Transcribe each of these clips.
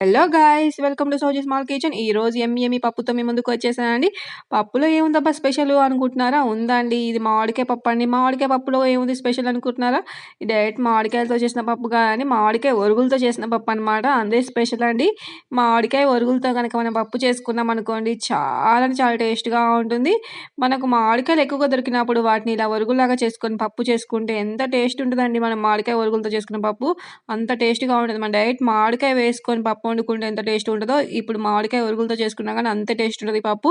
Hello guys welcome to Soji small kitchen ఈ రోజు ఎమ్మి ఎమ్మి పప్పుతో మీ ముందుకు వచ్చేసానండి. పప్పులో ఏముందబ్బా స్పెషల్ అనుకుంటున్నారా? ఉందండి. ఇది మామిడికాయ పప్పు అండి. మామిడికాయ పప్పులో ఏముంది స్పెషల్ అనుకుంటున్నారా? ఇది డైరెక్ట్ మామిడికాయలతో చేసిన పప్పు కానీ మామిడికాయ ఒరుగులతో చేసిన పప్పు అనమాట అందే స్పెషల్ అండి. మామిడికాయ ఒరుగులతో కనుక మనం పప్పు చేసుకున్నాం అనుకోండి చాలా చాలా టేస్ట్గా ఉంటుంది. మనకు మామిడికాయలు ఎక్కువగా దొరికినప్పుడు వాటిని ఇలా ఒరుగులాగా చేసుకొని పప్పు చేసుకుంటే ఎంత టేస్ట్ ఉంటుందండి. మనం మామిడికాయ ఒరుగులతో చేసుకున్న పప్పు అంత టేస్ట్గా ఉంటుంది. మన డైరెక్ట్ మామిడికాయ వేసుకొని పప్పు వండుకుంటే ఎంత టేస్ట్ ఉంటుందో ఇప్పుడు మామిడికాయ ఉరుగులతో చేసుకున్నా కానీ అంతే టేస్ట్ ఉంటుంది పప్పు.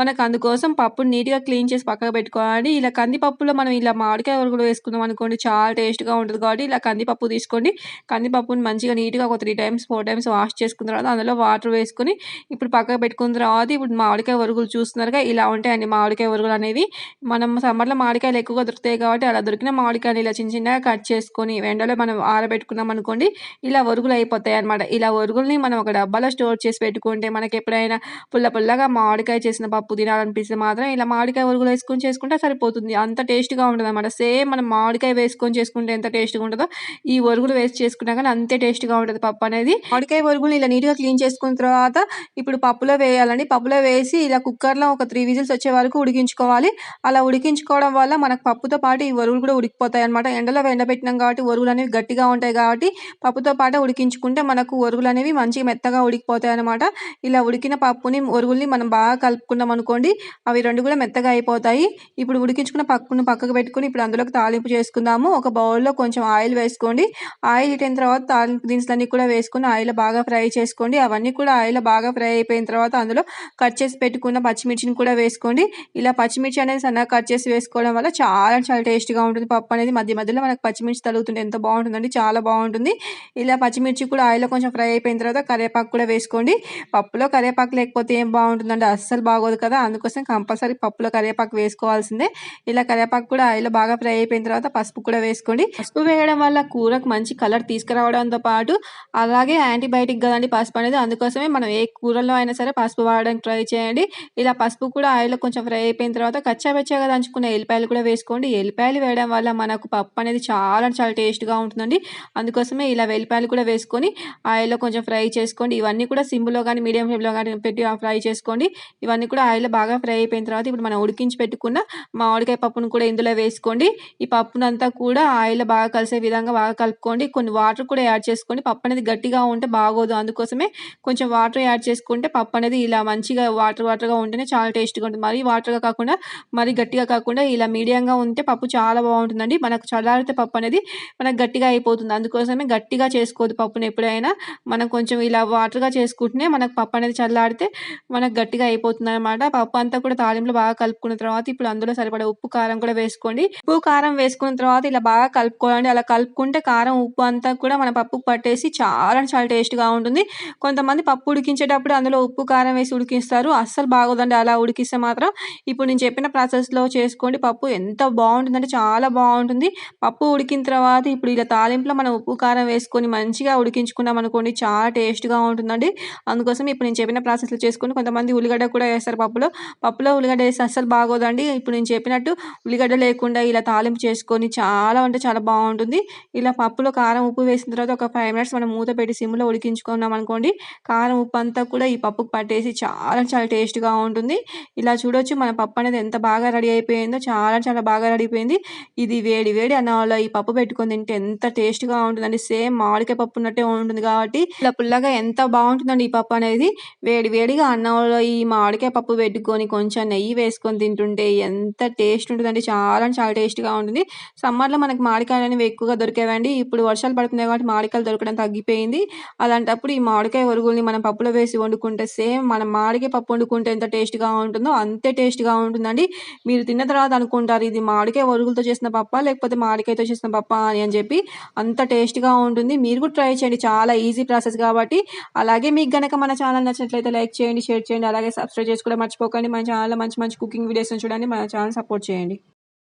మనకు అందుకోసం పప్పుని నీట్గా క్లీన్ చేసి పక్కకు పెట్టుకోవాలి. ఇలా కందిపప్పులో మనం ఇలా మామిడికాయ ఉరుగులు వేసుకుందాం అనుకోండి చాలా టేస్ట్గా ఉంటుంది కాబట్టి ఇలా కందిపప్పు తీసుకోండి. కందిపప్పుని మంచిగా నీట్గా ఒక three times four times wash చేసుకున్న తర్వాత అందులో వాటర్ వేసుకుని ఇప్పుడు పక్కకు పెట్టుకున్న తర్వాత ఇప్పుడు మామిడికాయ ఉరుగులు చూస్తున్నారుగా ఇలా ఉంటాయండి మామిడికాయ ఉరుగులు అనేవి. మనం సమ్మర్లో మామిడికాయలు ఎక్కువగా దొరుకుతాయి కాబట్టి అలా దొరికిన మామిడికాయలు ఇలా చిన్న చిన్నగా కట్ చేసుకొని ఎండలో మనం ఆరబెట్టుకున్నాం అనుకోండి ఇలా ఒరుగులు అయిపోతాయి అనమాట ఇలా ఒరుగుల్ని మనం ఒక డబ్బాలో స్టోర్ చేసి పెట్టుకుంటే మనకి ఎప్పుడైనా పుల్ల పుల్లగా మామిడికాయ చేసిన పప్పు తినాలనిపిస్తే మాత్రం ఇలా మామిడికాయ ఉరుగులు వేసుకొని చేసుకుంటే సరిపోతుంది. అంత టేస్ట్గా ఉంటుంది అనమాట సేమ్ మనం మామిడికాయ వేసుకొని చేసుకుంటే ఎంత టేస్ట్గా ఉంటుందో ఈ ఒరుగులు వేసి చేసుకున్నా కానీ అంతే టేస్ట్గా ఉంటుంది పప్పు అనేది. మామిడికాయ ఒరుగులు ఇలా నీట్గా క్లీన్ చేసుకున్న తర్వాత ఇప్పుడు పప్పులో వేయాలండి. పప్పులో వేసి ఇలా కుక్కర్లో ఒక త్రీ విజిల్స్ వచ్చే వరకు ఉడికించుకోవాలి. అలా ఉడికించుకోవడం వల్ల మనకు పప్పుతో పాటు ఈ ఒరుగులు కూడా ఉడికిపోతాయి అనమాట ఎండలో ఎండబెట్టినాం కాబట్టి ఒరుగులు అనేవి గట్టిగా ఉంటాయి కాబట్టి పప్పుతో పాటు ఉడికించుకుంటే మనకు ఒరుగులు అనేవి మంచిగా మెత్తగా ఉడికిపోతాయి అనమాట ఇలా ఉడికిన పప్పుని ఒరుగుల్ని మనం బాగా కలుపుకున్నాం అనుకోండి అవి రెండు కూడా మెత్తగా అయిపోతాయి. ఇప్పుడు ఉడికించుకున్న పప్పును పక్కకు పెట్టుకుని ఇప్పుడు అందులోకి తాలింపు చేసుకుందాము. ఒక బౌల్లో కొంచెం ఆయిల్ వేసుకోండి. ఆయిల్ ఇట్టిన తర్వాత తాలింపు దినుసులన్నీ కూడా వేసుకుని ఆయిల్ బాగా ఫ్రై చేసుకోండి. అవన్నీ కూడా ఆయిల్ బాగా ఫ్రై అయిపోయిన తర్వాత అందులో కట్ చేసి పెట్టుకున్న పచ్చిమిర్చిని కూడా వేసుకోండి. ఇలా పచ్చిమిర్చి అనేది సన్నగా కట్ చేసి వేసుకోవడం వల్ల చాలా చాలా టేస్ట్గా ఉంటుంది. పప్పు అనేది మధ్య మధ్యలో మనకు పచ్చిమిర్చి తలుగుతుంటే ఎంత బాగుంటుందండి. చాలా బాగుంటుంది. ఇలా పచ్చిమిర్చి కూడా ఆయిల్ కొంచెం ఫ్రై అయిపోయిన తర్వాత కరివేపాకు కూడా వేసుకోండి. పప్పులో కరివేపాకు లేకపోతే ఏం బాగుంటుందంటే అస్సలు బాగోదు కదా. అందుకోసం కంపల్సరీ పప్పులో కరివేపాకు వేసుకోవాల్సిందే. ఇలా కరివేపాకు కూడా ఆయిల్ బాగా ఫ్రై అయిపోయిన తర్వాత పసుపు కూడా వేసుకోండి. పసుపు వేయడం వల్ల కూరకు మంచి కలర్ తీసుకురావడంతో పాటు అలాగే యాంటీబయాటిక్ కదండి పసుపు అనేది. అందుకోసమే మనం ఏ కూరలో అయినా సరే పసుపు వాడడానికి ట్రై చేయండి. ఇలా పసుపు కూడా ఆయిల్లో కొంచెం ఫ్రై అయిపోయిన తర్వాత కచ్చాబెచ్చాగా దంచుకున్న ఎల్లిపాయలు కూడా వేసుకోండి. ఎల్లిపాయలు వేయడం వల్ల మనకు పప్పు అనేది చాలా చాలా టేస్ట్గా ఉంటుందండి. అందుకోసమే ఇలా వెల్లిపాయలు కూడా వేసుకొని ఆయిల్లో కొంచెం ఫ్రై చేసుకోండి. ఇవన్నీ కూడా సిమ్లో కానీ మీడియం ఫ్లేమ్లో కానీ పెట్టి ఫ్రై చేసుకోండి. ఇవన్నీ కూడా ఆయిల్ బాగా ఫ్రై అయిపోయిన తర్వాత ఇప్పుడు మనం ఉడికించి పెట్టుకున్న మామిడికాయ పప్పును కూడా ఇందులో వేసుకోండి. ఈ పప్పునంతా కూడా ఆయిల్ బాగా కలిసే విధంగా బాగా కలుపుకోండి. కొన్ని వాటర్ కూడా యాడ్ చేసుకోండి. పప్పు అనేది గట్టిగా ఉంటే బాగోదు. అందుకోసమే కొంచెం వాటర్ యాడ్ చేసుకుంటే పప్పు అనేది ఇలా మంచిగా వాటర్ వాటర్గా ఉంటేనే చాలా టేస్ట్గా ఉంటుంది. మరీ వాటర్గా కాకుండా మరీ గట్టిగా కాకుండా ఇలా మీడియంగా ఉంటే పప్పు చాలా బాగుంటుందండి. మనకు చల్లారితే పప్పు అనేది మనకు గట్టిగా అయిపోతుంది. అందుకోసమే గట్టిగా చేసుకోవద్దు పప్పుని ఎప్పుడైనా. మనం కొంచెం కొంచెం ఇలా వాటర్గా చేసుకుంటేనే మనకు పప్పు అనేది చల్లాడితే మనకు గట్టిగా అయిపోతుంది అనమాట పప్పు అంతా కూడా తాలింపులో బాగా కలుపుకున్న తర్వాత ఇప్పుడు అందులో సరిపడే ఉప్పు కారం కూడా వేసుకోండి. ఉప్పు కారం వేసుకున్న తర్వాత ఇలా బాగా కలుపుకోండి అలా కలుపుకుంటే కారం ఉప్పు అంతా కూడా మన పప్పుకు పట్టేసి చాలా చాలా టేస్ట్గా ఉంటుంది. కొంతమంది పప్పు ఉడికించేటప్పుడు అందులో ఉప్పు కారం వేసి ఉడికిస్తారు. అస్సలు బాగోదండి అలా ఉడికిస్తే మాత్రం. ఇప్పుడు నేను చెప్పిన ప్రాసెస్లో చేసుకోండి పప్పు ఎంత బాగుంటుందంటే చాలా బాగుంటుంది. పప్పు ఉడికిన తర్వాత ఇప్పుడు ఇలా తాలింపులో మనం ఉప్పు కారం వేసుకొని మంచిగా ఉడికించుకున్నాం అనుకోండి చాలా టేస్ట్గా ఉంటుందండి. అందుకోసం ఇప్పుడు నేను చెప్పిన ప్రాసెస్లో చేసుకుని కొంతమంది ఉల్లిగడ్డ కూడా వేస్తారు పప్పులో. పప్పులో ఉల్లిగడ్డ వేస్తే అస్సలు బాగోదండి. ఇప్పుడు నేను చెప్పినట్టు ఉల్లిగడ్డ లేకుండా ఇలా తాలింపు చేసుకొని చాలా అంటే చాలా బాగుంటుంది. ఇలా పప్పులో కారం ఉప్పు వేసిన తర్వాత ఒక ఫైవ్ మినిట్స్ మనం మూత పెట్టి సిమ్లో ఉడికించుకున్నాం అనుకోండి కారం ఉప్పు అంతా కూడా ఈ పప్పుకు పట్టేసి చాలా చాలా టేస్ట్గా ఉంటుంది. ఇలా చూడొచ్చు మన పప్పు అనేది ఎంత బాగా రెడీ అయిపోయిందో చాలా చాలా బాగా రెడీ అయిపోయింది. ఇది వేడి వేడి అన్నంలో ఈ పప్పు పెట్టుకొని తింటే ఎంత టేస్ట్గా ఉంటుందండి. సేమ్ మామిడికాయ పప్పు ఉన్నట్టే ఉంటుంది కాబట్టి ఇలా పుల్లగా ఎంత బాగుంటుందండి ఈ పప్పు అనేది? వేడి వేడిగా అన్నంలో ఈ మామిడికాయ పప్పు పెట్టుకొని కొంచెం నెయ్యి వేసుకొని తింటుంటే ఎంత టేస్ట్ ఉంటుందండి. చాలా చాలా టేస్ట్గా ఉంటుంది. సమ్మర్లో మనకి మామిడికాయలు అనేవి ఎక్కువగా దొరికేవండి. ఇప్పుడు వర్షాలు పడుతున్నాయి కాబట్టి మామిడికాయలు దొరకడం తగ్గిపోయింది. అలాంటప్పుడు ఈ మామిడికాయ ఒరుగుల్ని మనం పప్పులో వేసి వండుకుంటే సేమ్ మనం మామిడికాయ పప్పు వండుకుంటే ఎంత టేస్ట్గా ఉంటుందో అంతే టేస్ట్గా ఉంటుందండి. మీరు తిన్న తర్వాత అనుకుంటారు ఇది మామిడికాయ ఒరుగులతో చేసిన పప్ప? లేకపోతే మామిడికాయతో చేసిన పప్ప అని అని చెప్పి అంత టేస్ట్గా ఉంటుంది. మీరు కూడా ట్రై చేయండి. చాలా ఈజీ ప్రాసెస్ కాబట్టి. అలాగే మీకు గనక మన ఛానల్ నచ్చినట్లయితే లైక్ చేయండి షేర్ చేయండి అలాగే సబ్స్క్రైబ్ చేసుకోవడం మర్చిపోకండి. మన ఛానల్లో మంచి మంచి కుకింగ్ వీడియోస్ చూడండి. మన ఛానల్ సపోర్ట్ చేయండి.